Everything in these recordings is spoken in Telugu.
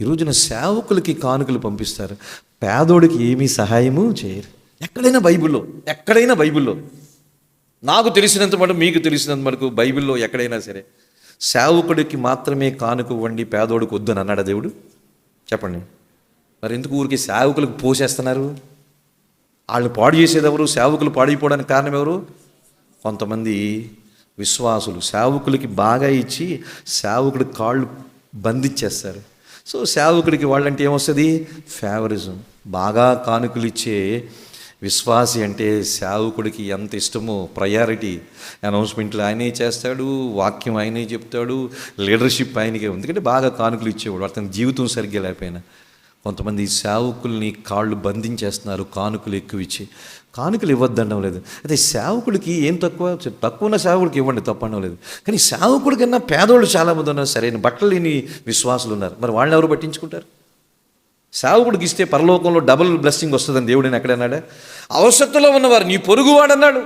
ఈ రోజున సేవకులకి కానుకలు పంపిస్తారు. పేదోడికి ఏమీ సహాయము చేయరు. ఎక్కడైనా బైబిల్లో ఎక్కడైనా బైబిల్లో. నాకు తెలిసినంత మటుకు మీకు తెలిసినంత మటుకు బైబిల్లో ఎక్కడైనా సరే సేవకుడికి మాత్రమే కానుక వండి పేదోడికి వద్దని అన్నాడు దేవుడు? చెప్పండి. మరి ఎందుకు ఊరికి సేవకులకు పోసేస్తున్నారు? వాళ్ళు పాడు చేసేదెవరు? సేవకులు పాడైపోవడానికి కారణం ఎవరు? కొంతమంది విశ్వాసులు. సేవకులకి బాగా ఇచ్చి సేవకుడి కాళ్ళు బంధించేస్తారు సో సేవకుడికి వాళ్ళంటే ఏమొస్తుంది? ఫేవరిజం. బాగా కానుకలు ఇచ్చే విశ్వాసి అంటే సేవకుడికి ఎంత ఇష్టమో ప్రయారిటీ. అనౌన్స్మెంట్లు ఆయనే చేస్తాడు వాక్యం ఆయనే చెప్తాడు లీడర్షిప్ ఆయనకే. ఉంది ఎందుకంటే బాగా కానుకలు ఇచ్చేవాడు అతని జీవితం సరిగ్గా లేకపోయినా. కొంతమంది సేవకుల్ని కాళ్ళు బంధించేస్తున్నారు కానుకలు ఎక్కువ ఇచ్చి కానుకలు ఇవ్వద్దనడం లేదు. అయితే సేవకుడికి ఏం తక్కువ? తక్కువ ఉన్న సేవకుడికి ఇవ్వండి తప్పనడం లేదు. కానీ సేవకుడి కన్నా పేదోళ్ళు చాలామంది ఉన్నారు సరైన బట్టలు లేని విశ్వాసులు ఉన్నారు. మరి వాళ్ళని ఎవరు పట్టించుకుంటారు? సేవకుడికి ఇస్తే పరలోకంలో డబుల్ బ్లెస్సింగ్ వస్తుందని దేవుడిని ఎక్కడన్నాడా అవసరతలో ఉన్నవారు నీ పొరుగువాడన్నాడు.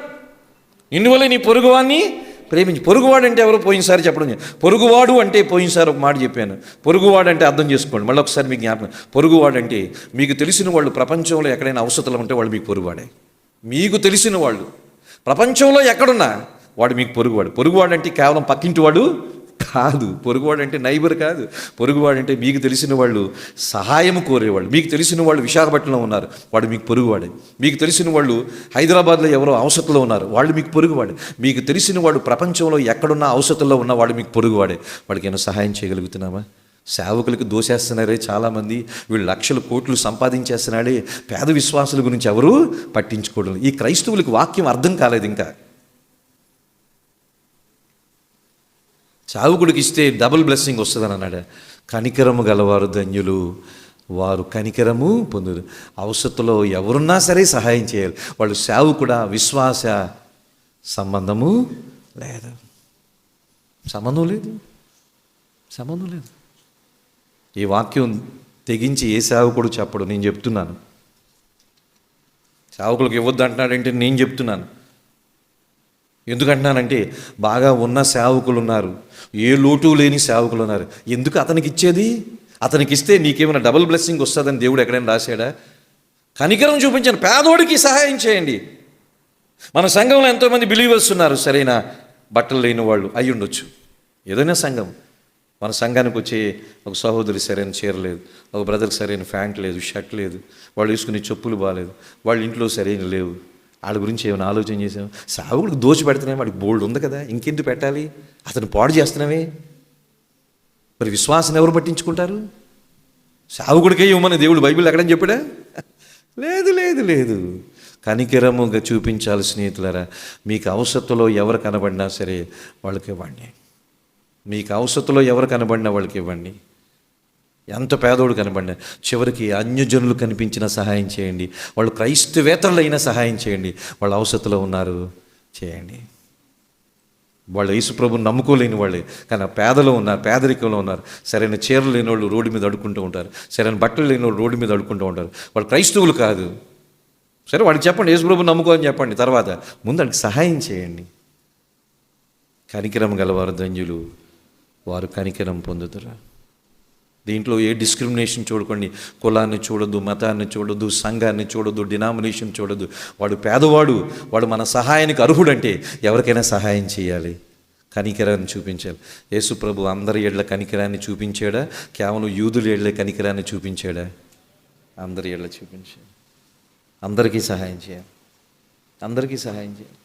ఇందువల్ల నీ పొరుగువాడిని ప్రేమించి పొరుగువాడు అంటే ఎవరు పోయినసారి చెప్పడం పొరుగువాడు అంటే పోయినసారి ఒక మాట చెప్పాను. పొరుగువాడు అంటే అర్థం చేసుకోండి. మళ్ళీ ఒకసారి మీకు జ్ఞాపకం పొరుగువాడు అంటే మీకు తెలిసిన వాళ్ళు ప్రపంచంలో ఎక్కడైనా అవసరాలు ఉంటే వాళ్ళు మీకు పొరుగువాడే. మీకు తెలిసిన వాళ్ళు ప్రపంచంలో ఎక్కడున్నా వాడు మీకు పొరుగువాడు. పొరుగువాడు అంటే కేవలం పక్కింటి వాడు కాదు. పొరుగువాడు అంటే నైబర్ కాదు. పొరుగువాడు అంటే మీకు తెలిసిన వాళ్ళు సహాయం కోరేవాళ్ళు. మీకు తెలిసిన వాళ్ళు విశాఖపట్నంలో ఉన్నారు. వాడు మీకు పొరుగువాడే. మీకు తెలిసిన వాళ్ళు హైదరాబాద్లో ఎవరో అవసరంలో ఉన్నారు. వాళ్ళు మీకు పొరుగువాడే. మీకు తెలిసిన వాడు ప్రపంచంలో ఎక్కడున్నా అవసరంలో ఉన్న వాడు మీకు పొరుగువాడే. వాడికి ఏమైనా సహాయం చేయగలుగుతున్నామా సేవకులకు దోసేస్తున్నారే చాలామంది. వీళ్ళు లక్షల కోట్లు సంపాదించేస్తున్నాడే. పేద విశ్వాసుల గురించి ఎవరు పట్టించుకోవడం ఈ క్రైస్తవులకు వాక్యం అర్థం కాలేదు ఇంకా. చావుకుడికి ఇస్తే డబుల్ బ్లెస్సింగ్ వస్తుందని అన్నాడు కనికరము గలవారు ధన్యులు. వారు కనికరము పొందురు అవసరతలో ఎవరున్నా సరే సహాయం చేయాలి. వాళ్ళు సేవకుడా విశ్వాస సంబంధము లేదు. సంబంధం లేదు. సంబంధం లేదు. ఈ వాక్యం తెగించి ఏ సేవకుడు చెప్పడు. నేను చెప్తున్నాను. సేవకులకు ఇవ్వద్దు అంటున్నాడంటే నేను చెప్తున్నాను. ఎందుకంటున్నానంటే బాగా ఉన్న సేవకులు ఉన్నారు ఏ లోటు లేని సేవకులు ఉన్నారు ఎందుకు అతనికి ఇచ్చేది? అతనికి ఇస్తే నీకేమైనా డబుల్ బ్లెస్సింగ్ వస్తుందని దేవుడు ఎక్కడైనా రాశాడా? కనికరం చూపించాను పేదోడికి సహాయం చేయండి. మన సంఘంలో ఎంతోమంది బిలీవర్స్ ఉన్నారు సరైన? బట్టలు లేని వాళ్ళు అయి ఉండొచ్చు. ఏదైనా సంఘం. మన సంఘానికి వచ్చే ఒక సహోదరి సరైన చీర లేదు. ఒక బ్రదర్కి సరైన ప్యాంట్ లేదు షర్ట్ లేదు. వాళ్ళు వేసుకునే చెప్పులు బాగాలేదు వాళ్ళ ఇంట్లో సరైన లేవు. వాళ్ళ గురించి ఏమైనా ఆలోచన చేసాం సావుకుడికి దోచి పెడుతున్నాం వాడికి బోల్డ్ ఉంది కదా ఇంకెందుకు పెట్టాలి? అతను పాడు చేస్తున్నామే మరి విశ్వాసం ఎవరు పట్టించుకుంటారు? సావుకుడికే ఇవ్వమని దేవుడు బైబిల్ ఎక్కడని చెప్పాడా? లేదు లేదు లేదు. కనికరముగా చూపించాలి స్నేహితులరా మీకు అవసరతలో ఎవరు కనబడినా సరే వాళ్ళకి ఇవ్వండి. మీకు అవసరతలో ఎవరు కనబడినా వాళ్ళకి ఇవ్వండి. ఎంత పేదోడు కనబడినా చివరికి అన్యజనులు కనిపించిన సహాయం చేయండి. వాళ్ళు క్రైస్తవేతరులైనా సహాయం చేయండి. వాళ్ళు అవసరతలో ఉన్నారు చేయండి. వాళ్ళు యేసుప్రభుని నమ్ముకోలేని వాళ్ళే. కానీ పేదలో ఉన్నారు పేదరికంలో ఉన్నారు. సరైన చీరలు లేని వాళ్ళు రోడ్డు మీద అడుక్కుంటూ ఉంటారు. సరైన బట్టలు లేని వాళ్ళు రోడ్డు మీద అడుక్కుంటూ ఉంటారు. వాళ్ళు క్రైస్తవులు కాదు. సరే వాడికి చెప్పండి యేసుప్రభుని నమ్ముకో అని చెప్పండి. తర్వాత ముందు వాడికి సహాయం చేయండి. కనికరం గలవారు ధన్యులు. వారు కనికరం పొందుతారు దీంట్లో ఏ డిస్క్రిమినేషన్ చూడకండి. కులాన్ని చూడొద్దు మతాన్ని చూడదు సంఘాన్ని చూడొద్దు డినామినేషన్ చూడదు వాడు పేదవాడు వాడు మన సహాయానికి అర్హుడంటే ఎవరికైనా సహాయం చేయాలి. కనికరాన్ని చూపించాలి. యేసుప్రభు అందరి ఏళ్ళ కనికరాన్ని చూపించాడా? కేవలం యూదుల ఏళ్ళ కనికరాన్ని చూపించాడా? అందరి ఏళ్ళ చూపించాడు. అందరికీ సహాయం చేయాలి. అందరికీ సహాయం చేయాలి.